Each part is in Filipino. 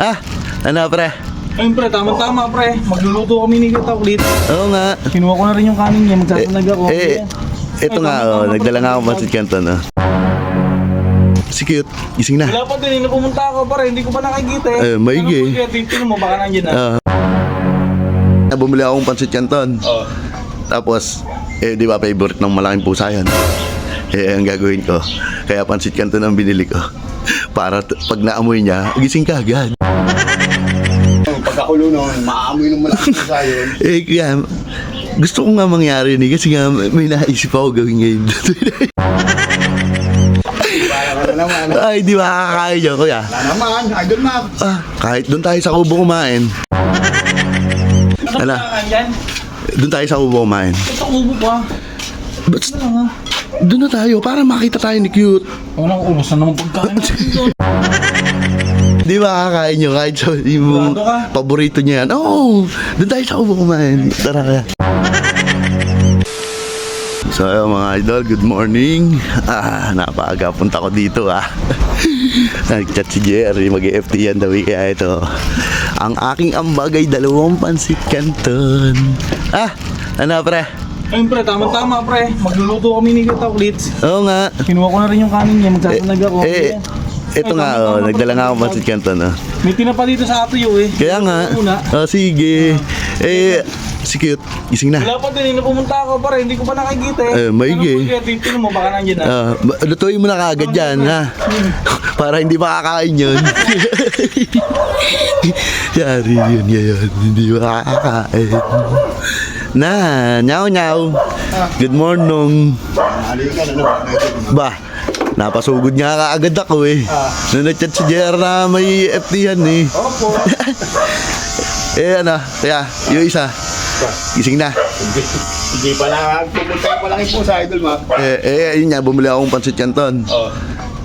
Ah, ano pre? Ayun pre, tama-tama pre. Magluluto kami ni Kita ulit. Oo nga. Kinuha ko na rin yung kanin niya, magsasanag ako. Eh, ito nga, oh, nagdala nga ako pansit canton, oh. Si cute, gising na. Wala pa din, eh, pumunta ako pare, hindi ko pa nakikita eh. Eh, maigi. Ano po, kaya tingnan mo, baka nandiyan na. Ah. bumili akong pansit canton. Oh. Tapos, eh, di ba favorite ng malaking pusa yan? Eh, ang gagawin ko, kaya pansit canton ang binili ko. Para t- pag naamoy niya, gising ka agad. Pagkakulo nun, maamoy ng malaking pusa yun. Eh, kaya, gusto ko nga mangyari ni kasi nga may naisip ako gawin ngayon. Naman. Ay, di makakakain yun, kuya. Wala naman, idol map. Ah, kahit doon tayo sa kubo kumain. Ano? Doon tayo sa kubo kumain. Ito ubo pa. Ba't Ano doon na tayo para makita tayo ni cute. Walang ubos na naman pagkain natin doon. Di ba kakain nyo kahit sa yung Sigurado ka? paborito niya yan? Oo, oh, doon tayo sa kubo kumain. Tara kaya. So ayun, mga idol, good morning. Ah, napaaga punta ko dito ah. Nag-chat si Jerry, mag-FT yan daw eh, kaya ito. Ang aking ambagay, dalawang pansit canton. Ah, ano pre? Ayun pre, tama-tama pre. Magluluto kami ni ulit. Oo nga. Kinuha ko na rin yung kanin niya, magsasanag ako. Eh, ito nga, oh, nagdala nga ako pansit canton ah. May tinapa dito sa atuyo eh. Kaya nga. Una. Oh, sige. Eh, si cute, gising na. Wala pa din, pumunta ako pare, hindi ko pa nakikita eh. Eh, maigi. Ano po, kaya mo, baka nandiyan na. Ah, ba- lutuin mo na kaagad yan, ha? Para hindi makakain yun. Yari yun ngayon, hindi makakain. Na, nyaw nyaw. Good morning. Map. Ba, napasugod nga kaagad ako eh. Nung nag-chat si JR na may FT yan eh. Opo. Eh ano, kaya, yung isa, gising na. Hindi pa lang, pumunta yung malaking pusa, idol map. Eh, eh, yun nga, bumili akong pansit canton. Oh.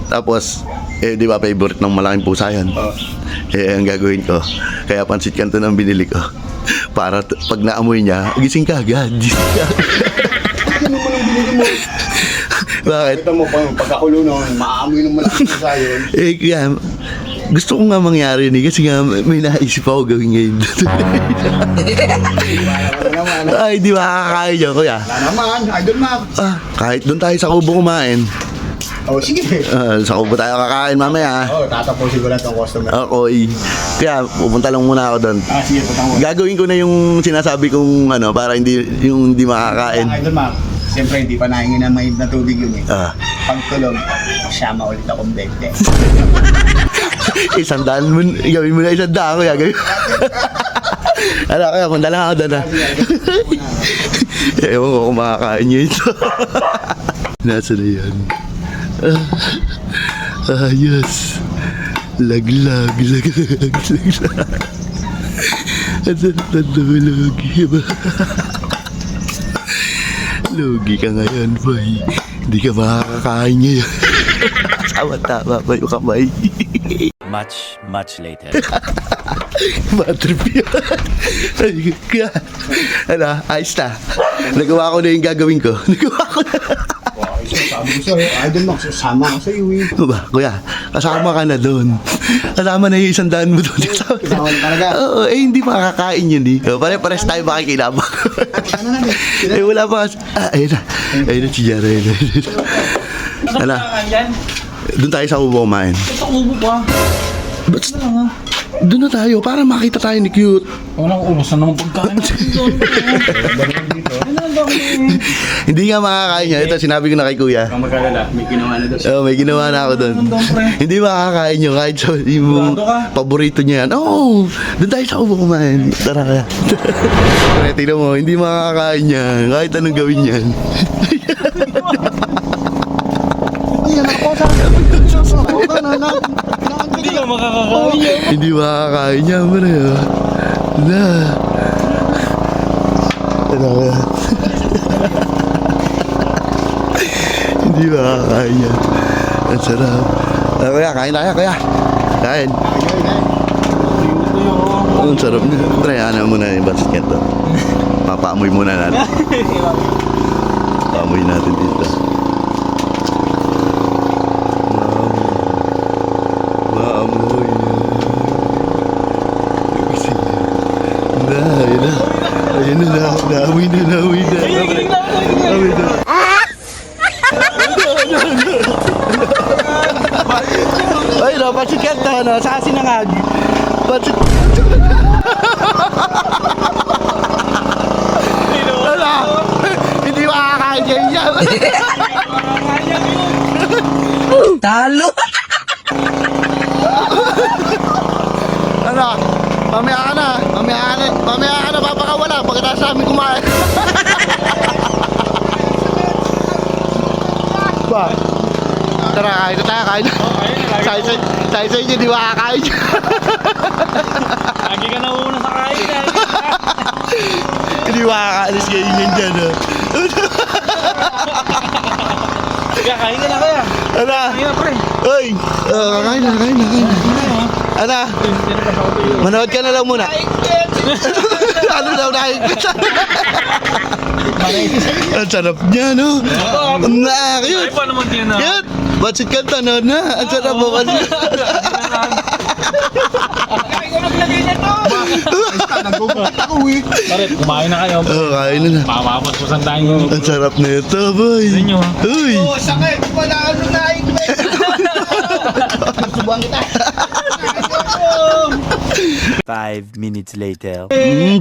Tapos, eh, di ba favorite ng malaking pusa yan? Oh. Eh, ang gagawin ko, kaya pansit canton ang binili ko. Para t- pag naamoy niya, gising ka agad. Gising ka agad. Ano mo lang binili mo? Bakit? Ito mo, pag pagkakulo nun, maamoy ng malaking pusa yun. Eh, kaya, gusto ko nga mangyari ni kasi nga may naisip ako gawin ngayon. Ay, di makakakain yun, kuya. Wala naman, idol map. Ah, kahit doon tayo sa kubo kumain. Oh, sige. Ah, sa kubo tayo kakain mamaya. Oh, tatapusin ko lang itong customer. Ako, eh. Kaya pupunta lang muna ako doon. Ah, sige, mo. Gagawin ko na yung sinasabi kong ano, para hindi yung hindi makakain. Idol map. Siyempre, hindi pa nahingin na mainit na tubig yun eh. Ah, Pagtulog, siyama ulit akong bente. isang daan mo, gawin mo na isang daan, kuya. Gawin. ano, kaya punta lang ako doon. ah. Ewan ko kung makakain niyo ito. Nasa na yan? Ah, ayos. Laglag, laglag, laglag. Ang sarap ng tulog. Lugi ka ngayon, boy. Hindi ka makakakain ngayon. Tama-tama ba yung kamay? Much, much later. Matrip kaya, ano, ayos na. Nagawa ko na yung gagawin ko. Nagawa ko na. Sabi ko sa'yo, idol map, sasama ka sa iyo eh. Ano ba, kuya, kasama ka na doon. Kasama na yung isang daan mo doon. Kasama na talaga. Oo, eh, hindi makakain yun eh. Oh, Pare-pares tayo makikinabang. Ano na eh, wala pa kasi. Ah, ayun na. Ayun na si Jara. Ayun na. Ano Ala. Doon tayo sa kubo kumain. Ito ubo pa. Ba't Ano lang ha? doon na tayo para makita tayo ni cute. Walang ubos na naman pagkain. Ano ba? Hindi nga makakain niya. Ito, sinabi ko na kay kuya. Kung magkalala, may ginawa na doon. Oh, may ginawa na ako doon. Hindi makakain nyo kahit sa yung paborito niya yan. Oo, oh, doon tayo sa kubo kumain. Tara kaya. Pre, tingnan mo, hindi makakain yan. Kahit anong gawin yan. Hindi ka makakakain yan. hindi makakain yan, pre. oh. Na. Tara kaya. Hindi makakain yan. Ang sarap. Ah, kaya, kain tayo, kaya. Kain. Ang sarap niya. Try, ano muna yung basket to. Papaamoy muna natin. Paamoy natin dito. Ano, sa sinangag. Pansit... Ano? Hindi makakain yan. Talo! Ano? Mamaya ka na. Mamaya ka na. Mamaya ka na papakawala pagkatapos namin kumain. ba? Tara, kain na tayo, kain na. Sabi sa, sabi sa inyo, di ba kakain? Lagi ka na una sa kain eh. Hindi ba kakaalis kayo yun dyan, oh. Kaya kain ka na kaya. Ano? Kaya pre. Uy! Oh, kakain na, kakain na, kakain na. Ano? Manood ka na lang muna. ano daw nakikit? Ang sarap niya, no? Ang Ay nakakit. pa naman din na. Yan! Batsit ka tanood na. Ang sarap mo. Batsit Kain ko naglagay na to. Ako eh. Pare, kumain na kayo. Oh, kain na na. Mamapos po sa dahil. Ang sarap nito, boy. Inyo. Uy! sakit. Wala ka nung naikbet. Subuhan kita. Five minutes later.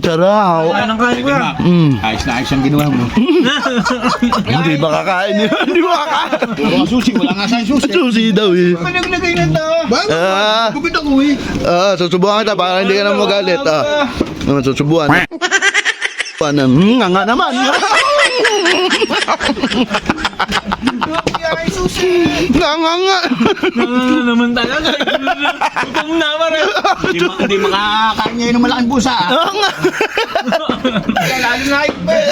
Sarap. Kain ang kain ko yan. Mmm. Ayos na ayos ang ginawa mo. Hindi makakain yun. Hindi makakain. Wala susi. Wala nga sa susi. Susi daw eh. Naglagay na to. Ba? Ah. Gupit ako eh. Ah, susubukan kita para hindi ka na magalit. Ah. Naman susubukan. Paano? Hmm, nga nga naman. Ay susi. nga nga nga. Ano naman talaga. Gutom na pare. Hindi ma- Hindi makakakain niya yun ng malaking pusa. ah. Nga nga. Kaya lalo naikbet.